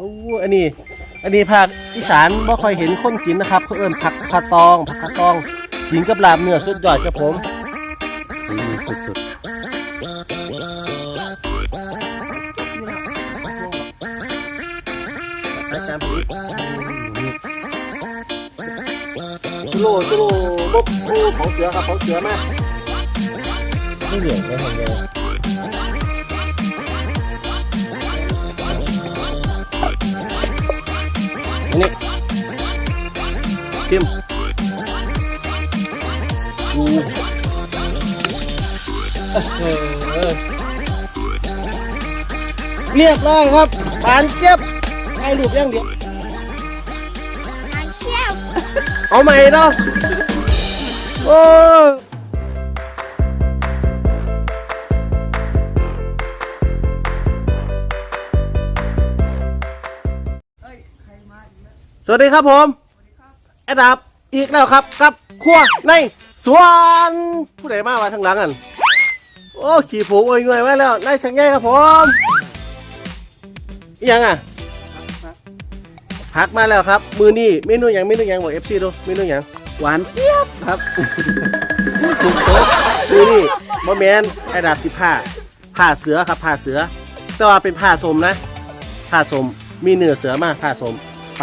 อ้อันนี้ อันนี้ภาคอีสานบ่ค่อยเห็นคนกินนะครับเขาเอิ้นผักคาตองผักคาตองกินกับลาบเนื้อสุดยอดครับผมอืมสุดรายการผลิตจุโลจุโลบโอ้ของเสือครับของเสือมากนี่เหลืองเลยของเลย เข้มอูเออเรียบร้อยครับผ่านเจ็บให้รูปอย่างเดียวเที่ยวเอาใหม่เนาะโอ้สวัสดีครับผมแอดดับอีกแล้วครับกับครัวในสวนผู้ใดมามาทางหลังกันโอ้ขี่ผูกโอ้ยเงยไว้แล้วนายช่างใหญ่ครับผมอิหยังอะพักมาแล้วครับ มือนี่เมนูหยังเมนูหยังบอกเอฟซีดูเมนูหยังหวานเจี๊ยบครับถูกโต๊ะมือนี่บอแมนไอ้ดาบสิผ้าผ้าเสือครับผ้าเสือ แต่ว่าเป็นผ้าสมนะผ้าสมมีเนื้อเสือมากผ้าสมไป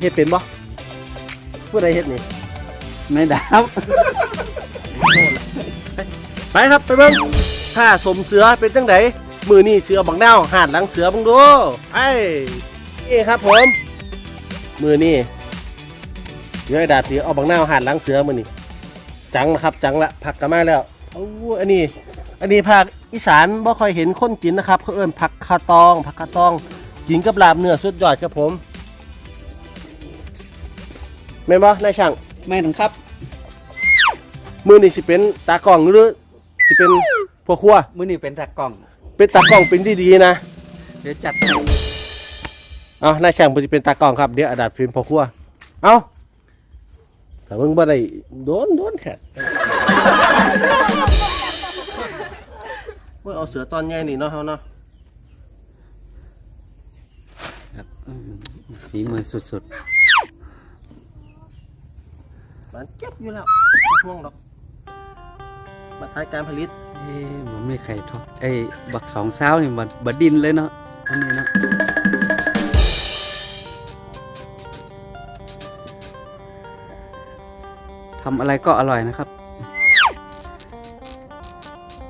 เฮ็ดเป็นบ่ผู้ใดเฮ็ดนี่ไม่ดับ ไปครับไปเบิ่งผ้าสมเสือเป็นจังไดมือนี่เสือบังดาวหาดหลังเสือบังดูไอ้นี่ครับผม มือนี่เดี๋ยวไอ้ดาบเสือเอาบังดาวหาดหลังเสือมือนี่จังนะครับ จังละผักกะมาแล้วโอ้อันนี้ อันนี้ภาคอีสานบ่ค่อยเห็นคนกินนะครับเขาเอิ้นผักคาตองผักคาตองกินกับลาบเนื้อสุดยอดครับผม แม่นบ่นายช่างแม่นครับ มือนี่สิเป็นตากล้องหรือสิเป็นพ่อครัว มื้อนี้เป็นตากล้อง เป็นตากล้องเป็นดีๆนะเดี๋ยวจัดให้เอานายช่างมันจะเป็นตากล้องครับเดี๋ยวอาดาษเป็นพ่อครัว เอาแต่มึงบ่ได้โดนโดนแท้เว้ยเอาเสือตอนใหญ่นี่เนาะเฮาเนาะครับอืมฝีมือสุด มันเจ็บอยู่แล้วบ่ห่วงดอกมาท้ายการผลิตๆเอ๊ะมันไม่ไข่ทอดไอ้บักสองเช้านี่มันบดินเลยเนาะอันนี้เนาะทำอะไรก็อร่อยนะครับ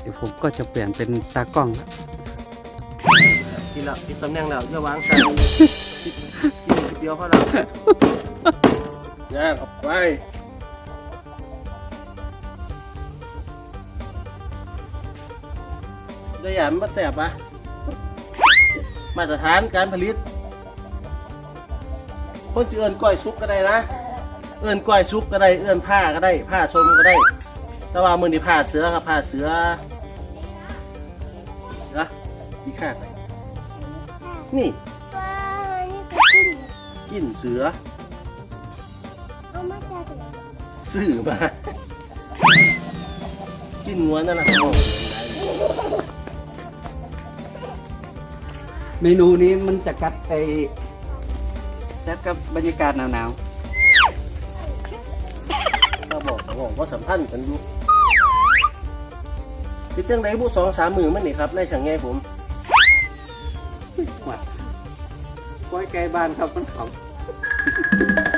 เดี๋ยวผมก็จะเปลี่ยนเป็นตากล้องครับกินแล้วกินตำแหน่งแล้วอย่าวางใส่กินกินเดียวพอแล้วย่างออกไป ได้ยานมาแสบปะมาตรฐานการผลิต คนจะเอินก้อยซุปก็ได้นะ เอินก้อยซุปก็ได้ เอินผ้าก็ได้ ผ้าชมก็ได้ แต่ว่ามือนี่ผ้าเสือครับผ้าเสือนะดีค่าไปนี่ว้าวนี่คือกินกินเสือเอามาจากไหนซื้อมา กินงัวนั่นแหละครับ เมนูนี้มันจะกัดไอ้จัดกับบรรยากาศหนาวก็บอกเขาบอกว่าสัมพันธ์กันอยู่คิดจังไดบุสองสามมือมันนี่ครับในช่างไงผมๆว่าก้อยไก่บ้านครับมันเขาเอา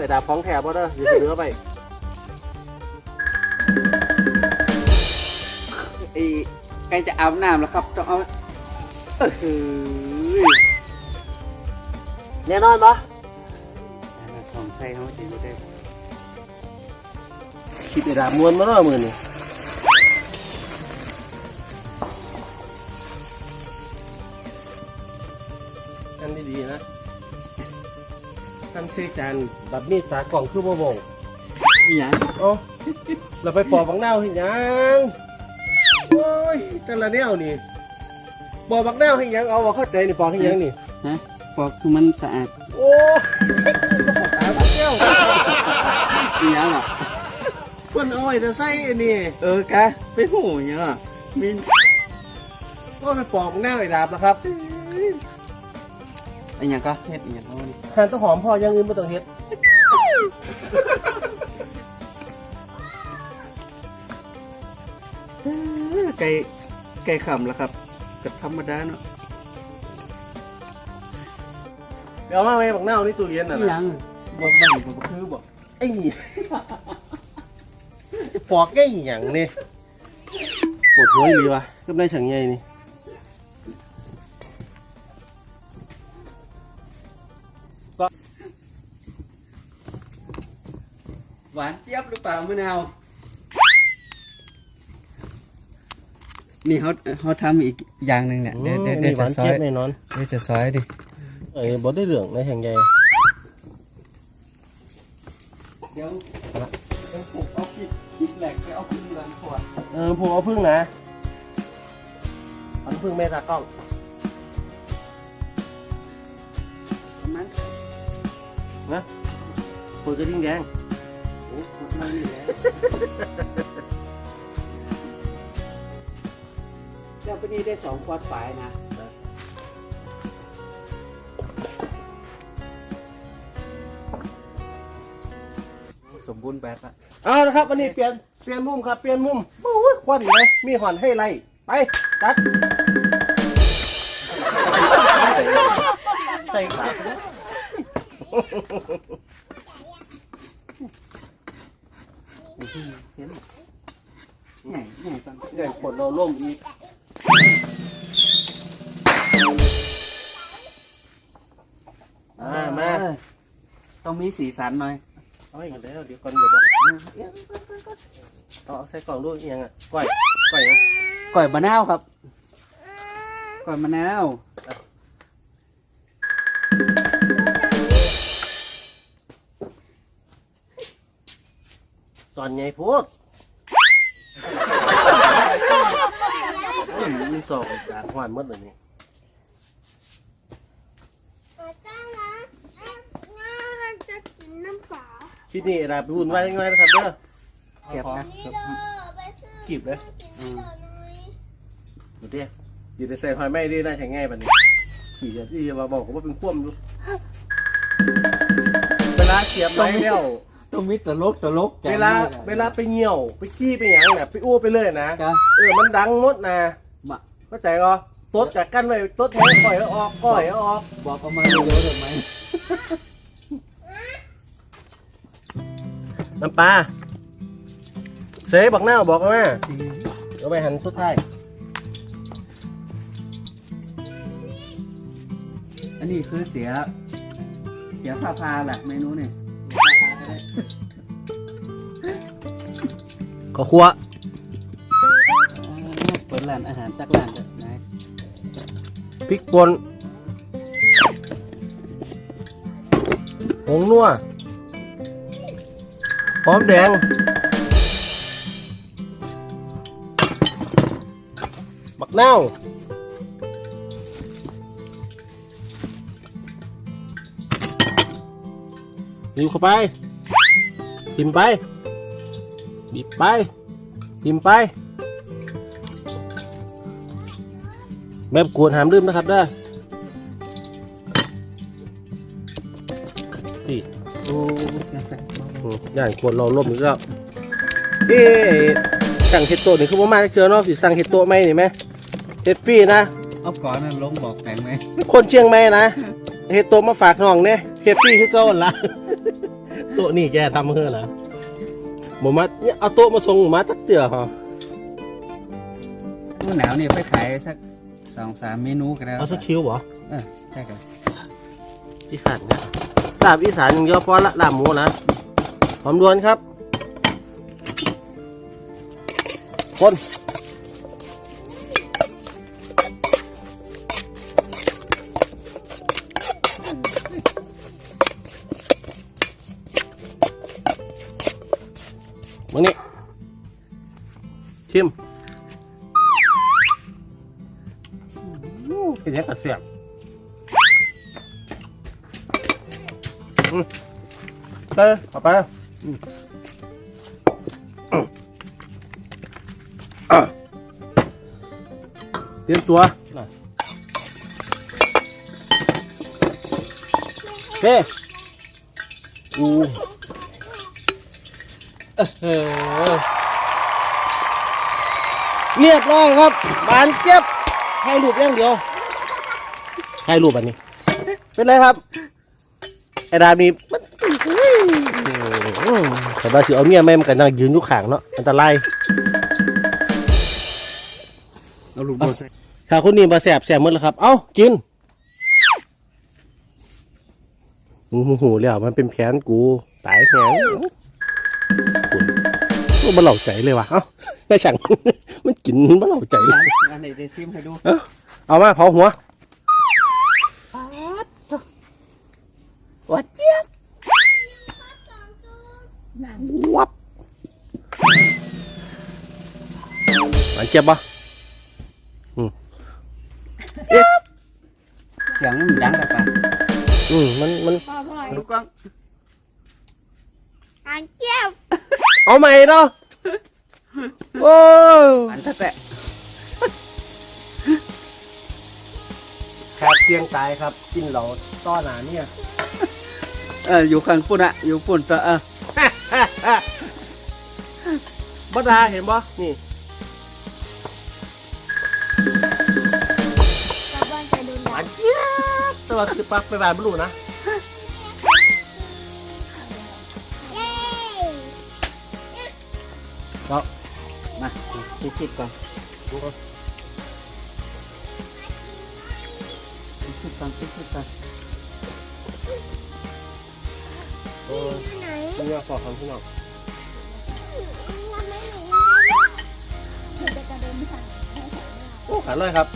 ไอ้ดาบของแถบบ่เด้ออยู่าสิเหลือไปไอ้ใกล้จะอาบน้ำแล้วครับต้องเอาเออหือแน่นอนปะของไทยเขาจริงไม่ได้คิดไอ้ดาบมวนมาเนาะมือนี่อันดีๆนะ ท่านเซจานแบบนี้ตากล่องคือบ่บ่งนี่หยังเอ้าเราไปปอกบังนาวเห็นยังแต่ละแนวนี่บอกบักแนวให้หยังเอาว่าเข้าใจนี่ปอกให้หยังนี่ ฮะปอกคือมันสะอาดโอ้ตายบักแนวอีหยังอะเพิ่นเอาไว้จะใส่อันนี่เออกะไปหูหยังอะมีก็ไปปอกบักแนวไอ้ดาบนะครับ อันหยังก็เฮ็ดอีหยังก็นี่หั่นต้นหอมพออย่างอื่นบ่ต้องเฮ็ดไก่ไก่ขำแล้วครับก็ธรรมดาเนาะเดี๋ยวมาไว้บักแนวนี่ตู้เย็นน่ะอีหนะยังบ่บังบ่คือบ่ไอ้นี่ปอกไอ้หยังนี่ปวดหัวอีหลีวะกับนายฉังใหญ่นี่ หวานเจี๊ยบหรือเปล่ามะนาว นี่เขาเขาทำอีกอย่างหนึ่งเนี่ยเดี๋ยวเดี๋ยวเดี๋ยวหจะวานซอเจี๊ยยบแน่นอนเดี๋ยวจะซอยดิเอ้ยบ่ได้เหลืองนายฉังใหญ่เดี๋ยวเดี๋ยวปลุกเอาพริกพริกแหลกไปเอาพริกเหลืองขวดเออผมเอาพึ่งนะเอาพึ่งแม่ตากล้องประมาณ คุยกระดิ่งแดงโอ้ประมาณนี้แหละเจ้าปนี้ได้สองขวดฝายนะสมบูรณ์แบบละเอาละครับวันนี้เปลี่ยนเปลี่ยนมุมครับเปลี่ยนมุมโอ้ยควันเลยมีหอนให้ไล่ไปจัดใส่ขา เหนใหญ่ใหญ่ตอนใหญ่ขวดเราล่มอีกอ่ามาต้องมีสีสันหน่อยเอาอีกแล้วเดี๋ยวก่อนเดี๋ยวบอกเอาใส่กล่องด้วยอียังอะก้อยก้อยยังก่อยมะนาวครับก่อยมะนาว อนไงพูดโอ้ยมันสองจานหวานหมดเลยนี่ขอจ้านะน่าจะกินน้ำเปล่าที่นี่นะไปหุ่นไว้ยังไงนะครับเด้อเก็บนะนี่เด้อไปซื้อกีบเลยกินต่อหน่อยดูดิอยู่ในใส่หอยไม่ได้น่าใช้ง่ายแบบนี้ขี่จะที่มาบอกว่าเป็นคว่ำดูเวลาเสียบไม้แล้ว ต้องมีตลกตลกเวลาเวลาไปเหี่ยว ไปขี้ไปหยังน่ะไปอู้ไปเลยนะจ้ะ เออมันดังหมดนะมาเข้าใจก็ตดจากกันไว้ตดแห้งก่อยเอาออกก่อยเอาออกบอกเอามาเร็วๆได้ไหมน้ำปลาเสยบักหน้าบอกเอามาเอาไปหันสุดท้ายอันนี้คือเสีย เสียผ้าพาแหละเมนูนี่ ก็คั่วเปิดร้านอาหารสักร้านเถอะนะพริกป่นผงนัวหอมแดงบักนาวบีบเข้าไป พิมพ์ไปบีบไปพิมพ์ไป แบบกวนหามลืมนะครับเด้อนี่โอ้อืมอย่างกวนเราล่มอีกแล้วเอ๊ะสั่งเห็ดโตะนี่คือว่ามาเจอเนาะสิสั่งเห็ดโตะไหมนี่ไหมเห็ดฟรีนะเอาก่อนนั้นลงบอกแปลงไหมคนเชียงใหม่นะเห็ดโตะมาฝากน้องเนี่ยเห็ดฟรีคือเก่าหั่นละ โต๊ะนี่แกทำเพื่อนะผมมาเนี่ยเอาโต๊ะมาส่งมาตักเตือเหรอหนาวนี่ไปขายสักสองสามเมนูก็ได้เอาสักคิวเหรอเออใช่ครับอีสานนะลาบอีสานอย่างเดียวพอละลาบหมูนะหอมดวนครับ คน มึงนี่ชิมเป็นยังกระเสียบอืมไปเอาไปะเตรียมตัวเฮ้อู้ เรียบร้อยครับบานเจ็บถ่ายรูปอย่างเดียวถ่ายรูปอันนี้ เป็นไรครับ ไอ้ดาบนี้มันแต่ว่าสิเอาเมียแม่มันกันนั่งยืนอยู่ข้างเนาะอันตรายเอาลูกโบใส่ถ้าคนนี้มาแสบแสบหมดแล้วครับ เอ้ากินหูหูหูแล้วมันเป็นแผนกู ตายแหง มันมาเหล่าใจเลยว่ะเอ้าแม่ช่าง มันกินมันเหล่าใจเลย อันไหนเดซิมให้ดูเอามาเผาหัว วัดเจี๊ยบวับหวานเจ็บปะเสียงมันดังแบบปะอืมมันมัน พ่อพ่อลูกกล้องหางเจี๊ยบ เอาใหม่เนาะโอ้อันตะแตะขาดเสียงตายครับ กินเหลาต้อหนาเนี่ยเอออยู่ข้างปุ่นอะอยู่ปุ่นตัวเออบัดาเห็นบ่นี่กลับบ้านไปดูหหนัวางนเจี๊ยบแตัวาคือปักไปบ้านไม่รู้นะ มาคิดคิดก่อนคิดคิดก่อนคิดคิดก่อนโอ้ยที่ไหนนี่ว่าขอคำพี่น้องยังไม่รู้จะกระเด็นผ่านโอ้ขาลอยครับ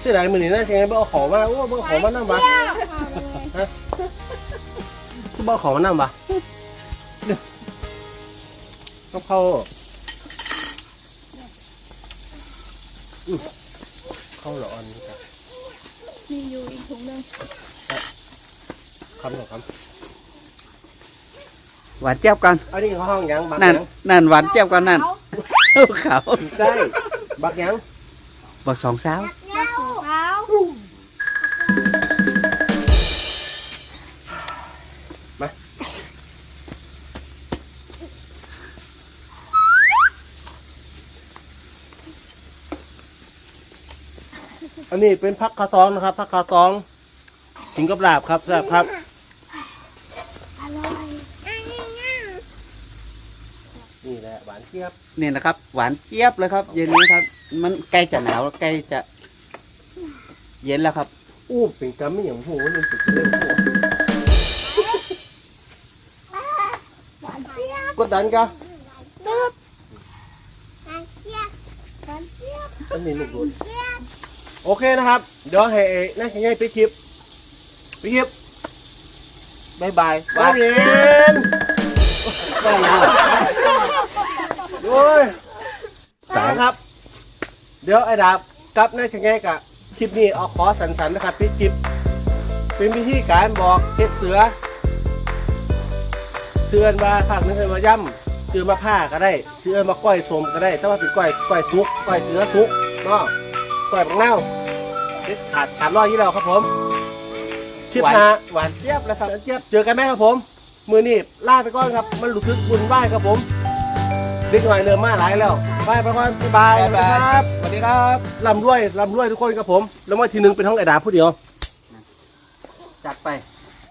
เสียดายมือนี่นะยังไงบ่เอาของมาโอ้บ่เอาของมานั่งบ่บ่เอาของมานั่งบ่เนี่ย ต้องเข้าอื้อเข้าเหรออันนี้ครับ มีอยู่อีกถุงหนึงคำสองคหวานเจี๊ยบกันำอันนี้เขาห้องยังบักนั่นยังนั่นหวานเจี๊ยบกันนั่นเขาใช่บักยังบอกสองสาว อันนี้เป็นพักคาตองนะครับพักคาตองกินกับลาบครับแซ่บครับอร่อยอันนี้เนี่ยนี่แหละหวานเจี๊ยบนี่นะครับ หวานเจี๊ยบเลยครับ เย็นนี้ครับ มันใกล้จะหนาวแล้วใกล้จะ เย็นแล้วครับ อู้เป็นกำไม่อย่างหูนี่สุดเล่นหูหวานเจี๊ยบกดดันกะตึ๊บหวานเจี๊ยบหวานเจี๊ยบอันนี้ลูกดูดเจี๊ยบ โอเคนะครับ เดี๋ยวให้น่าจะง่ายไปคลิปไปคลิปบายบายบายเย็นได้แล้วยตายครับ เดี๋ยวไอ้ดาบกับน่าจะง่ายกะคลิปนี้เอาขอสันๆนนะครับพี่คลิป เป็นวิธีการบอกเฮ็ดเสือเสือนมาภาคนึงเคยมาย่ำเสือมาผ้าก็ได้เสือมาก้อยสมก็ได้แต่ว่าเป็นก้อยก้อยซุกก้อยเสือซุกเนาะ ก้อยบังเน่าเด็ดขาดขาดร้อยยี่แล้วครับผมคลิปหวานหนะหวานเจี๊ยบแล้วครับเจี๊ยบเจอกันไหมครับผม มือนี่ลาไปก่อนครับ มันรู้สึกบุญไหวายครับผมเด็กหน่อยเริ่มมาหลายแล้วบายไปก่อนบ๊ายบายบ๊ายบาย ครับสวัสดีครับลำด้วยลำด้วยทุกคนครับผม แล้วมาทีหนึงเป็นห้องไอ้ดาบผู้เดียว จัดไป